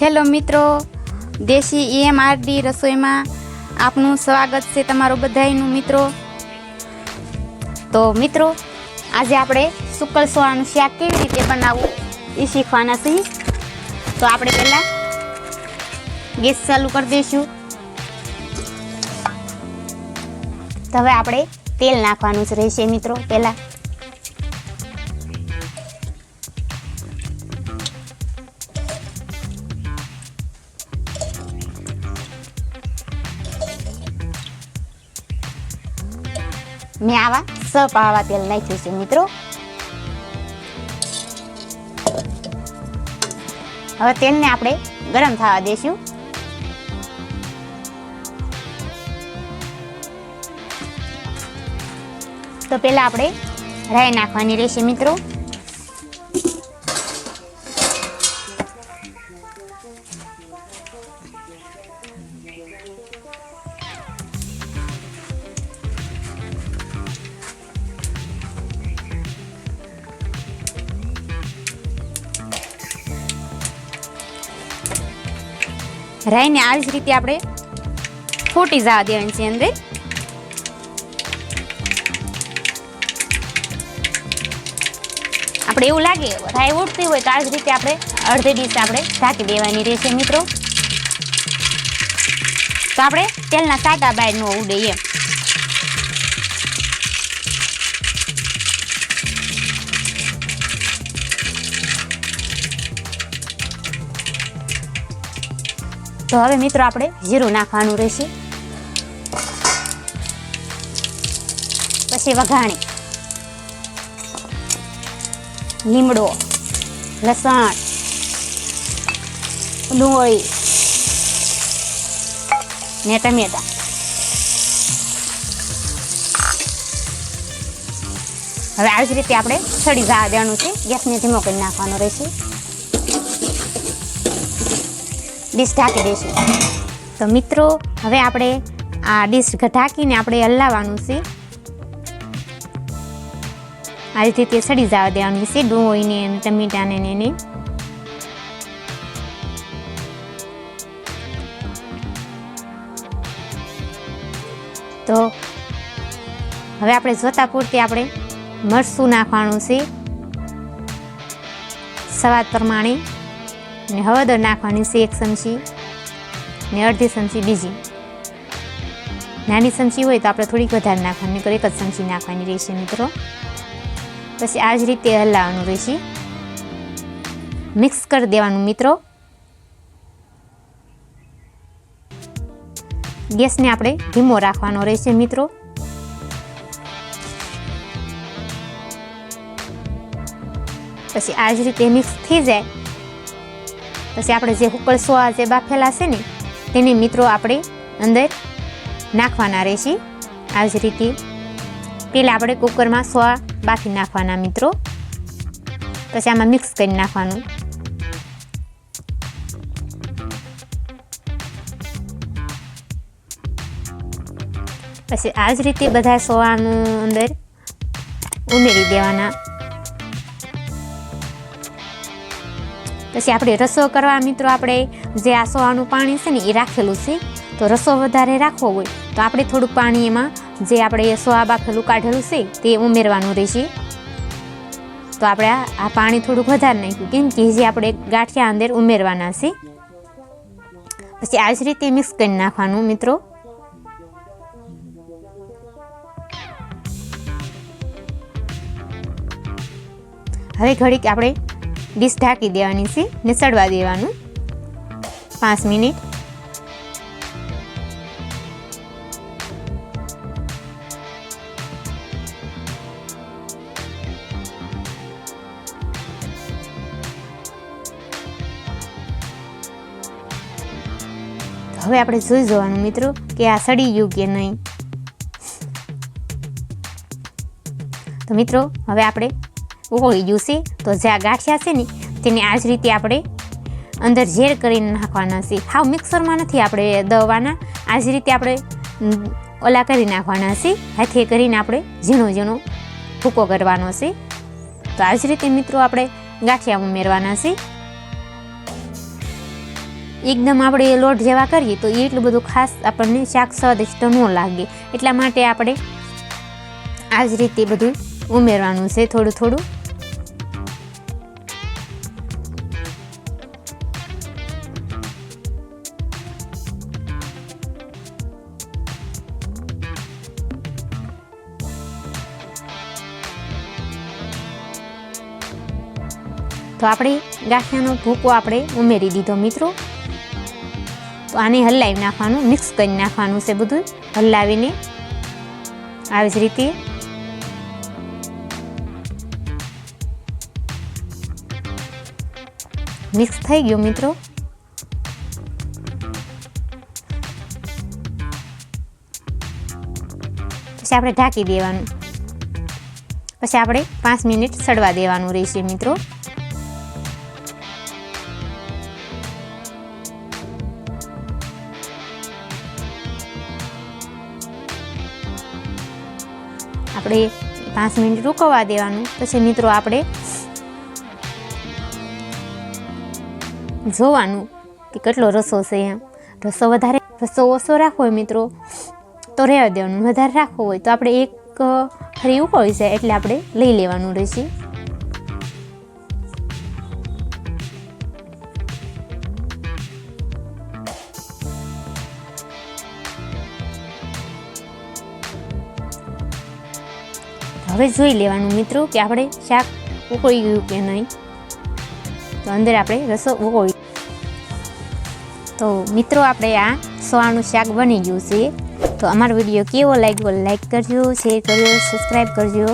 Hello મિત્રો, દેશી ઈએમઆરડી રસોઈમાં આપનું સ્વાગત છે તમારું બધાયનું મિત્રો. તો મિત્રો, આજે આપણે સુકલ સોળાનું શાક કેવી રીતે બનાવવું એ શીખવાના છીએ. તો આપણે પહેલાં ગેસ ચાલુ કરી દઈશું. તો હવે આપણે તેલ નાખવાનું જ રહેશે મિત્રો. પહેલાં મેં આવા સ પાવા તેલ નાખ્યું છે મિત્રો હવે તેલને આપણે ગરમ થવા દઈશું તો પહેલાં આપણે રાઈ નાખવાની રહેશે મિત્રો રાઈને આવી જ રીતે આપણે ફૂટી જવા દેવાની છે અંદર. આપણે એવું લાગે રાઈ ઉઠતી હોય તો આ જ રીતે આપણે અડધી ડીશ આપણે ઢાંકી દેવાની રહેશે મિત્રો. તો આપણે તેલના સાટા બાય ન ઉડે એમ. તો હવે મિત્રો આપણે જીરું નાખવાનું રહેશે. પછી વઘાણી. લીમડો, લસણ, ડુંગળી ને ટમેટા. હવે આવી જ રીતે આપણે સડી જવા દેવાનું છે. ગેસને ધીમો કરી નાખવાનો રહેશે. ડીશ ઢાંકી દઈશું તો મિત્રો, હવે આપણે આ ડીશ ઢાંકીને આપણે હલાવવાનું છે. આ રીતે તે સડી જવા દેવાનું છે ડોઈને અને ટમેટાને એને. તો હવે આપણે જોતા પૂરતી આપણે મરસું નાખવાનું છે. સ્વાદ પ્રમાણે ને હળદર નાખવાની છે એક ચમચી ને અડધી ચમચી બીજી. નાની ચમચી હોય તો આપણે થોડીક વધારે નાખવાની નકર એક જ ચમચી નાખવાની રહેશે મિત્રો. પછી આ જ રીતે હલાવવાનું રહેશે. મિક્સ કરી દેવાનું મિત્રો. ગેસને આપણે ધીમો રાખવાનો રહેશે મિત્રો. પછી આ જ રીતે મિક્સ થઈ જાય. પછી આપણે જે હુકળ સોળા જે બાફેલા છે ને તેને મિત્રો આપણે અંદર નાખવાના રહેશે. આ જ રીતે પહેલાં આપણે કુકરમાં સોળા બાફી નાખવાના મિત્રો. પછી આમાં મિક્સ કરી નાખવાનું. પછી આ જ રીતે બધા સોળાનું અંદર ઉમેરી દેવાના. પછી આપણે રસો કરવા મિત્રો આપણે જે આ સોવાનું પાણી છે ને એ રાખેલું છે, તો રસો વધારે રાખવો હોય, તો આપણે થોડુંક પાણી એમાં જે આપણે સોવા બાફેલું કાઢેલું છે, તે ઉમેરવાનું રહેશે. તો આપણે આ પાણી થોડુંક વધારે નાખ્યું, કેમ કે જે આપણે ગાંઠિયા અંદર ઉમેરવાના છે. પછી આ જ રીતે મિક્સ કરી નાખવાનું મિત્રો. હવે ઘડીક આપણે ડીશ ઢાંકી દેવાની છે ને સડવા દેવાનું. પાંચ મિનિટ. હવે આપણે જોઈ જોવાનું મિત્રો કે આ સડી ગયું કે નહીં. તો મિત્રો, હવે આપણે ઉકળી ગયું છે, તો જે આ ગાંઠિયા છે ને તેને આ જ રીતે આપણે અંદર ઝેર કરીને નાખવાના છે હાવ મિક્સરમાં નથી આપણે દવાના, આ જ રીતે આપણે ઓલા કરી નાખવાના છે હાથે કરીને આપણે ઝીણો ઝીણો ભૂકો કરવાનો છે. તો આ જ રીતે મિત્રો આપણે ગાંઠિયા ઉમેરવાના છે. એકદમ આપણે લોટ જેવા કરીએ તો એટલું બધું ખાસ આપણને શાક સ્વાદિષ્ટ ન લાગે. એટલા માટે આપણે આ જ રીતે બધું ઉમેરવાનું છે થોડું થોડું. તો આપણે ગાંઠિયાનો ભૂકો આપણે ઉમેરી દીધો મિત્રો. તો આને હલાવી નાખવાનું, મિક્સ કરી નાખવાનું છે બધું. હલાવીને આવી જ રીતે મિક્સ થઈ ગયું મિત્રો. પછી આપણે ઢાંકી દેવાનું. પછી આપણે પાંચ મિનિટ સડવા દેવાનું રહેશે મિત્રો. આપણે પાંચ મિનિટ રોકવા દેવાનું. પછી મિત્રો આપણે જોવાનું કે કેટલો રસો છે એમ. રસો વધારે, રસો ઓછો રાખવો હોય મિત્રો, તો રહેવા દેવાનું. વધારે રાખવો હોય તો આપણે એક ફરી ઉકળી જાય એટલે આપણે લઈ લેવાનું રહેશે. હવે જોઈ લેવાનું મિત્રો કે આપણે શાક ઉકળી ગયું કે નહીં. તો અંદર આપણે રસો ઉકળી તો મિત્રો આપણે આ સોવાનું શાક બની ગયું છે. તો અમારો વીડિયો કેવો લાગ્યો લાઈક કરજો શેર કરજો સબસ્ક્રાઈબ કરજો.